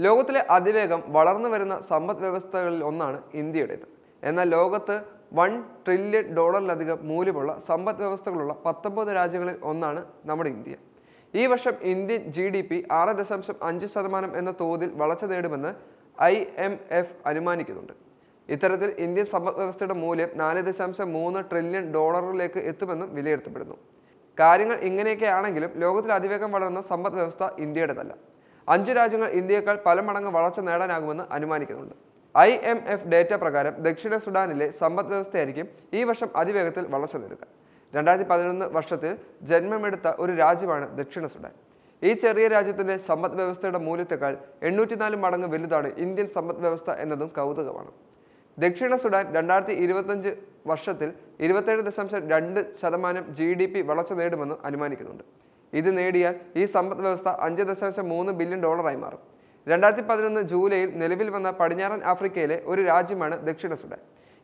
ലോകത്തിലെ അതിവേഗം വളർന്നു വരുന്ന സമ്പദ് വ്യവസ്ഥകളിൽ ഒന്നാണ് ഇന്ത്യയുടേത്. എന്നാൽ ലോകത്ത് വൺ ട്രില്യൺ ഡോളറിലധികം മൂല്യമുള്ള സമ്പദ് വ്യവസ്ഥകളുള്ള പത്തൊമ്പത് രാജ്യങ്ങളിൽ ഒന്നാണ് നമ്മുടെ ഇന്ത്യ. ഈ വർഷം ഇന്ത്യൻ ജി ഡി പി ആറ് ദശാംശം അഞ്ച് ശതമാനം എന്ന തോതിൽ വളർച്ച നേടുമെന്ന് ഐ എം എഫ് അനുമാനിക്കുന്നുണ്ട്. ഇത്തരത്തിൽ ഇന്ത്യൻ സമ്പദ് വ്യവസ്ഥയുടെ മൂല്യം നാല് ദശാംശം മൂന്ന് ട്രില്യൺ ഡോളറിലേക്ക് എത്തുമെന്നും വിലയിരുത്തപ്പെടുന്നു. കാര്യങ്ങൾ ഇങ്ങനെയൊക്കെ ആണെങ്കിലും ലോകത്തിൽ അതിവേഗം വളരുന്ന സമ്പദ് വ്യവസ്ഥ ഇന്ത്യയുടേതല്ല. അഞ്ചു രാജ്യങ്ങൾ ഇന്ത്യയേക്കാൾ പല മടങ്ങ് വളർച്ച നേടാനാകുമെന്ന് അനുമാനിക്കുന്നുണ്ട്. ഐ എം എഫ് ഡേറ്റ പ്രകാരം ദക്ഷിണ സുഡാനിലെ സമ്പദ് വ്യവസ്ഥയായിരിക്കും ഈ വർഷം അതിവേഗത്തിൽ വളർച്ച നേടുക. രണ്ടായിരത്തി പതിനൊന്ന് വർഷത്തിൽ ജന്മമെടുത്ത ഒരു രാജ്യമാണ് ദക്ഷിണ സുഡാൻ. ഈ ചെറിയ രാജ്യത്തിന്റെ സമ്പദ് വ്യവസ്ഥയുടെ മൂല്യത്തെക്കാൾ എണ്ണൂറ്റിനാല് മടങ്ങ് വലുതാണ് ഇന്ത്യൻ സമ്പദ് വ്യവസ്ഥ എന്നതും കൗതുകമാണ്. ദക്ഷിണ സുഡാൻ രണ്ടായിരത്തി ഇരുപത്തഞ്ച് വർഷത്തിൽ ഇരുപത്തേഴ് ദശാംശം രണ്ട് ശതമാനം ജി ഡി പി വളർച്ച നേടുമെന്ന് അനുമാനിക്കുന്നുണ്ട്. ഇത് നേടിയാൽ ഈ സമ്പദ് വ്യവസ്ഥ അഞ്ച് ദശാംശം മൂന്ന് ബില്യൺ ഡോളറായി മാറും. രണ്ടായിരത്തി പതിനൊന്ന് ജൂലൈയിൽ നിലവിൽ വന്ന പടിഞ്ഞാറൻ ആഫ്രിക്കയിലെ ഒരു രാജ്യമാണ് ദക്ഷിണ സുഡാൻ.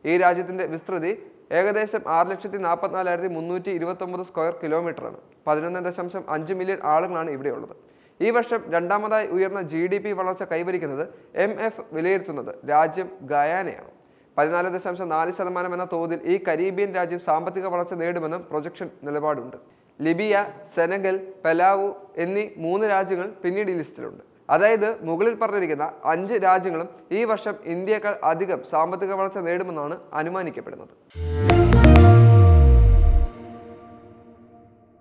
ഈ രാജ്യത്തിന്റെ വിസ്തൃതി ഏകദേശം ആറ് ലക്ഷത്തി നാൽപ്പത്തിനാലായിരത്തി മുന്നൂറ്റി ഇരുപത്തൊമ്പത് സ്ക്വയർ കിലോമീറ്ററാണ്. പതിനൊന്ന് ദശാംശം അഞ്ച് മില്യൺ ആളുകളാണ് ഇവിടെയുള്ളത്. ഈ വർഷം രണ്ടാമതായി ഉയർന്ന ജി ഡി പി വളർച്ച കൈവരിക്കുന്നത് എം എഫ് വിലയിരുത്തുന്നത് രാജ്യം ഗയാനയാണ്. പതിനാല് ദശാംശം നാല് ശതമാനം എന്ന തോതിൽ ഈ കരീബിയൻ രാജ്യം സാമ്പത്തിക വളർച്ച നേടുമെന്നും പ്രൊജക്ഷൻ നിലപാടുണ്ട്. ലിബിയ സെനഗൽ പെലാവു എന്നീ മൂന്ന് രാജ്യങ്ങൾ പിന്നീട് ഈ ലിസ്റ്റിലുണ്ട്. അതായത് മുകളിൽ പറഞ്ഞിരിക്കുന്ന അഞ്ച് രാജ്യങ്ങളും ഈ വർഷം ഇന്ത്യയേക്കാൾ അധികം സാമ്പത്തിക വളർച്ച നേടുമെന്നാണ് അനുമാനിക്കപ്പെടുന്നത്.